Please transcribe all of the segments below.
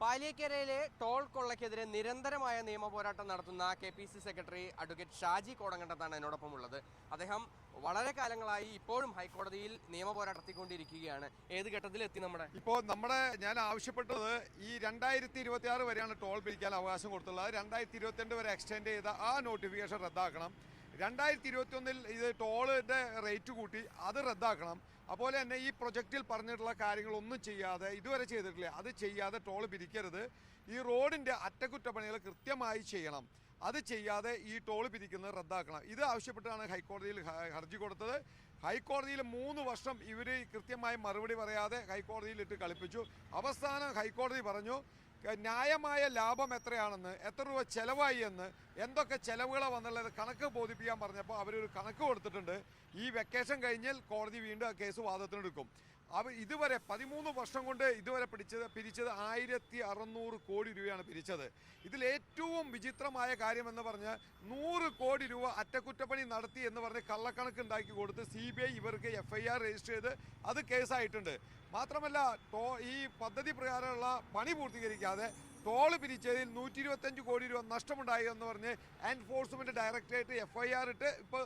പാലിയേക്കരയിലെ toll കൊള്ളയ്ക്കെതിരെ നിരന്തരമായ നിയമ പോരാട്ടം നടത്തുന്ന K P C secretary advocate Shaji കോടങ്കണ്ടത്താണ് എന്നോടൊപ്പം ഉള്ളത് അദ്ദേഹം വളരെ കാലങ്ങളായി ഇപ്പോഴും ഹൈക്കോടതിയിൽ നിയമ പോരാട്ടത്തിക്കൊണ്ടിരിക്കുകയാണ് ഏത് ഘട്ടത്തിലെത്തി നമ്മുടെ? ഇപ്പോൾ നമ്മുടെ ഞാൻ ആവശ്യപ്പെട്ടത് ഈ രണ്ടായിരത്തി ഇരുപത്തി വരെയാണ് ടോൾ പിരിക്കാൻ അവകാശം കൊടുത്തുള്ളത്. രണ്ടായിരത്തി ഇരുപത്തിരണ്ട് വരെ എക്സ്റ്റെൻഡ് ചെയ്ത ആ നോട്ടിഫിക്കേഷൻ റദ്ദാക്കണം. രണ്ടായിരത്തി ഇരുപത്തിയൊന്നിൽ ഇത് ടോളിന്റെ റേറ്റ് കൂട്ടി അത് റദ്ദാക്കണം. അതുപോലെ തന്നെ ഈ പ്രൊജക്റ്റിൽ പറഞ്ഞിട്ടുള്ള കാര്യങ്ങളൊന്നും ചെയ്യാതെ ഇതുവരെ ചെയ്തിട്ടില്ല അത് ചെയ്യാതെ ടോൾ പിരിക്കരുത്. ഈ റോഡിന്റെ അറ്റകുറ്റപ്പണികൾ കൃത്യമായി ചെയ്യണം. അത് ചെയ്യാതെ ഈ ടോൾ പിരിക്കുന്നത് റദ്ദാക്കണം. ഇത് ആവശ്യപ്പെട്ടാണ് ഹൈക്കോടതിയിൽ ഹർജി കൊടുത്തത്. ഹൈക്കോടതിയിൽ മൂന്ന് വർഷം ഇവർ കൃത്യമായി മറുപടി പറയാതെ ഹൈക്കോടതിയിൽ ഇട്ട് കളിപ്പിച്ചു. അവസാനം ഹൈക്കോടതി പറഞ്ഞു ന്യായമായ ലാഭം എത്രയാണെന്ന് എത്ര രൂപ ചിലവായി എന്ന് എന്തൊക്കെ ചെലവുകളാണ് വന്നുള്ളത് കണക്ക് ബോധിപ്പിക്കാൻ പറഞ്ഞപ്പോൾ അവരൊരു കണക്ക് കൊടുത്തിട്ടുണ്ട്. ഈ വെക്കേഷൻ കഴിഞ്ഞാൽ കോടതി വീണ്ടും ആ കേസ് വാദത്തിനെടുക്കും. അവർ ഇതുവരെ പതിമൂന്ന് വർഷം കൊണ്ട് ഇതുവരെ പിടിച്ചത് പിരിച്ചത് ആയിരത്തി അറുന്നൂറ് കോടി രൂപയാണ് പിരിച്ചത്. ഇതിൽ ഏറ്റവും വിചിത്രമായ കാര്യമെന്ന് പറഞ്ഞ് നൂറ് കോടി രൂപ അറ്റകുറ്റപ്പണി നടത്തി എന്ന് പറഞ്ഞ് കള്ളക്കണക്ക് ഉണ്ടാക്കി കൊടുത്ത് സി ബി ഐ ഇവർക്ക് എഫ് ഐ ആർ രജിസ്റ്റർ ചെയ്ത് അത് കേസായിട്ടുണ്ട്. മാത്രമല്ല ഈ പദ്ധതി പ്രകാരമുള്ള പണി പൂർത്തീകരിക്കാതെ ടോൾ പിരിച്ചതിൽ നൂറ്റി ഇരുപത്തഞ്ച് കോടി രൂപ നഷ്ടമുണ്ടായി എന്ന് പറഞ്ഞ് enforcement directorate F I R ഇട്ട് ഇപ്പോൾ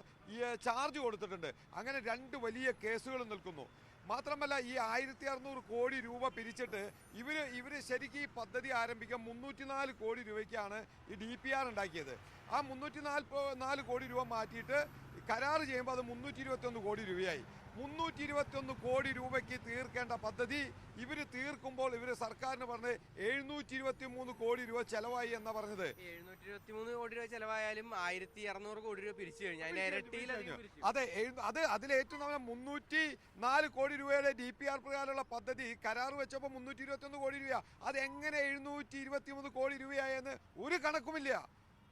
ചാർജ് കൊടുത്തിട്ടുണ്ട്. അങ്ങനെ രണ്ട് വലിയ കേസുകൾ നിൽക്കുന്നു. മാത്രമല്ല ഈ ആയിരത്തി അറുന്നൂറ് കോടി രൂപ പിരിച്ചിട്ട് ഇവർ ഇവർ ശരിക്കും ഈ പദ്ധതി ആരംഭിക്കാൻ മുന്നൂറ്റിനാല് കോടി രൂപയ്ക്കാണ് ഈ ഡി പി ആർ ഉണ്ടാക്കിയത്. ആ മുന്നൂറ്റി നാല് കോടി രൂപ മാറ്റിയിട്ട് കരാർ ചെയ്യുമ്പോൾ അത് മുന്നൂറ്റി ഇരുപത്തിയൊന്ന് കോടി രൂപയായി. മുന്നൂറ്റി ഇരുപത്തിയൊന്ന് കോടി രൂപയ്ക്ക് തീർക്കേണ്ട പദ്ധതി ഇവർ തീർക്കുമ്പോൾ ഇവർ സർക്കാരിന് പറഞ്ഞ് എഴുന്നൂറ്റി ഇരുപത്തി മൂന്ന് കോടി രൂപ ചെലവായി എന്നാ പറഞ്ഞത്. എഴുന്നൂറ്റി ഇരുപത്തി മൂന്ന് കോടി രൂപ ചെലവായാലും ആയിരത്തി അറുന്നൂറ് കോടി രൂപ പിരിച്ചു കഴിഞ്ഞു. അതെ അത് അതിലേറ്റവും നമ്മൾ മുന്നൂറ്റി നാല് കോടി രൂപയുടെ ഡി പി ആർ പ്രകാരമുള്ള പദ്ധതി കരാർ വെച്ചപ്പോൾ മുന്നൂറ്റി ഇരുപത്തി ഒന്ന് കോടി രൂപ അത് എങ്ങനെ എഴുന്നൂറ്റി ഇരുപത്തി മൂന്ന് കോടി രൂപയായെന്ന് ഒരു കണക്കുമില്ല.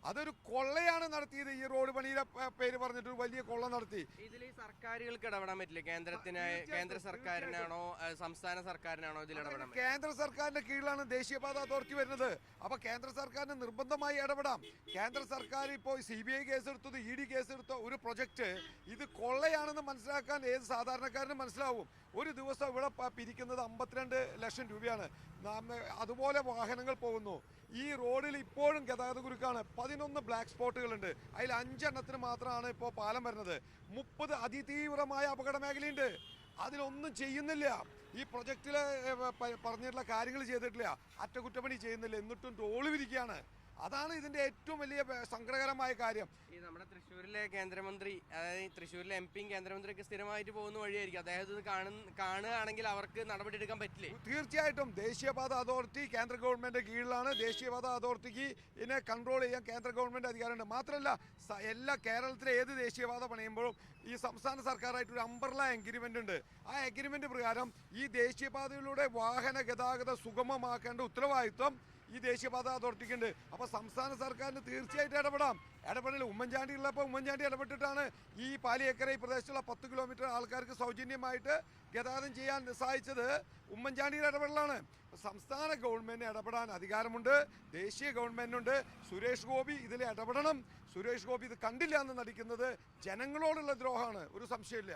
അതൊരു കൊള്ളയാണ് നടത്തിയത്. ഈ റോഡ് പണിയുടെ പേര് പറഞ്ഞിട്ട് ഒരു വലിയ കൊള്ള നടത്തി. ഇതിൽ ഈ സർക്കാരുകൾക്ക് ഇടപെടാൻ പറ്റില്ല? കേന്ദ്രത്തിന് കേന്ദ്ര സർക്കാരിനാണോ സംസ്ഥാന സർക്കാരിനാണോ ഇതിൽ ഇടപെടാൻ കേന്ദ്ര സർക്കാരിന്റെ കീഴിലാണ് ദേശീയപാത അതോറിറ്റി വരുന്നത്. അപ്പൊ കേന്ദ്ര സർക്കാരിന് നിർബന്ധമായി ഇടപെടാം. കേന്ദ്ര സർക്കാർ ഇപ്പോൾ സി ബി ഐ കേസ് എടുത്തത് ഇ ഡി കേസ് എടുത്ത ഒരു പ്രൊജക്ട് ഇത് കൊള്ളയാണെന്ന് മനസ്സിലാക്കാൻ ഏത് സാധാരണക്കാരനും മനസ്സിലാവും. ഒരു ദിവസം ഇവിടെ പിരിക്കുന്നത് അമ്പത്തിരണ്ട് ലക്ഷം രൂപയാണ്. അതുപോലെ വാഹനങ്ങൾ പോകുന്നു. ഈ റോഡിൽ ഇപ്പോഴും ഗതാഗത കുരുക്കാണ്. പതിനൊന്ന് ബ്ലാക്ക് സ്പോട്ടുകളുണ്ട് അതിൽ അഞ്ചെണ്ണത്തിന് മാത്രമാണ് ഇപ്പോൾ പാലം വരുന്നത്. മുപ്പത് അതിതീവ്രമായ അപകട മേഖലയുണ്ട്. അതിലൊന്നും ചെയ്യുന്നില്ല. ഈ പ്രൊജക്റ്റിൽ പറഞ്ഞിട്ടുള്ള കാര്യങ്ങൾ ചെയ്തിട്ടില്ല. അറ്റകുറ്റപ്പണി ചെയ്യുന്നില്ല. എന്നിട്ടും ടോൾ വിരിക്കുകയാണ്. അതാണ് ഇതിന്റെ ഏറ്റവും വലിയ സങ്കടകരമായ കാര്യം. ഈ നമ്മുടെ തൃശ്ശൂരിലെ കേന്ദ്രമന്ത്രി അതായത് തൃശ്ശൂരിലെ എം പിയും കേന്ദ്രമന്ത്രിയൊക്കെ സ്ഥിരമായിട്ട് പോകുന്ന വഴിയായിരിക്കും. അദ്ദേഹം ഇത് കാണുകയാണെങ്കിൽ അവർക്ക് നടപടി എടുക്കാൻ പറ്റില്ലേ? തീർച്ചയായിട്ടും ദേശീയപാത അതോറിറ്റി കേന്ദ്ര ഗവൺമെന്റ് കീഴിലാണ്. ദേശീയപാത അതോറിറ്റിക്ക് ഇതിനെ കൺട്രോൾ ചെയ്യാൻ കേന്ദ്ര ഗവൺമെന്റ് അധികാരമുണ്ട്. മാത്രമല്ല എല്ലാ കേരളത്തിലെ ഏത് ദേശീയപാത പണിയുമ്പോഴും ഈ സംസ്ഥാന സർക്കാരായിട്ട് ഒരു അംബർല എഗ്രിമെന്റ് ഉണ്ട്. ആ എഗ്രിമെന്റ് പ്രകാരം ഈ ദേശീയപാതയിലൂടെ വാഹന ഗതാഗത സുഗമമാക്കേണ്ട ഉത്തരവാദിത്വം ഈ ദേശീയപാത അതോറിറ്റിക്ക് ഉണ്ട് അപ്പൊ സംസ്ഥാന സർക്കാരിന് തീർച്ചയായിട്ടും ഇടപെടാം. ഇടപെടൽ ഉമ്മൻചാണ്ടി ഉള്ളപ്പോൾ ഉമ്മൻചാണ്ടി ഇടപെട്ടിട്ടാണ് ഈ പാലിയേക്കര ഈ പ്രദേശത്തുള്ള പത്ത് കിലോമീറ്റർ ആൾക്കാർക്ക് സൗജന്യമായിട്ട് ഗതാഗതം ചെയ്യാൻ സഹായിച്ചത് ഉമ്മൻചാണ്ടിയുടെ ഇടപെടലാണ്. സംസ്ഥാന ഗവൺമെന്റിന് ഇടപെടാൻ അധികാരമുണ്ട്. ദേശീയ ഗവൺമെന്റിനുണ്ട്. സുരേഷ് ഗോപി ഇതിൽ ഇടപെടണം. സുരേഷ് ഗോപി ഇത് കണ്ടില്ല എന്ന് നടിക്കുന്നത് ജനങ്ങളോടുള്ള ദ്രോഹമാണ്. ഒരു സംശയമില്ല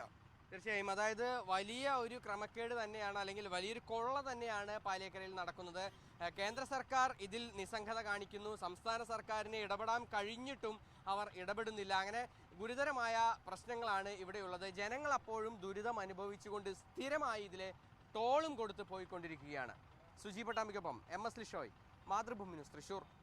തീർച്ചയായും. അതായത് വലിയ ഒരു ക്രമക്കേട് തന്നെയാണ് അല്ലെങ്കിൽ വലിയൊരു കൊള്ള തന്നെയാണ് പാലിയക്കരയിൽ നടക്കുന്നത്. കേന്ദ്ര സർക്കാർ ഇതിൽ നിസ്സംഗത കാണിക്കുന്നു. സംസ്ഥാന സർക്കാരിനെ ഇടപെടാൻ കഴിഞ്ഞിട്ടും അവർ ഇടപെടുന്നില്ല. അങ്ങനെ ഗുരുതരമായ പ്രശ്നങ്ങളാണ് ഇവിടെയുള്ളത്. ജനങ്ങൾ അപ്പോഴും ദുരിതം അനുഭവിച്ചുകൊണ്ട് സ്ഥിരമായി ഇതിലെ ടോളും കൊടുത്ത് പോയിക്കൊണ്ടിരിക്കുകയാണ്. Suji പട്ടാമ്പിക്കൊപ്പം M S Lishoy Mathrubhumi news Thrissur.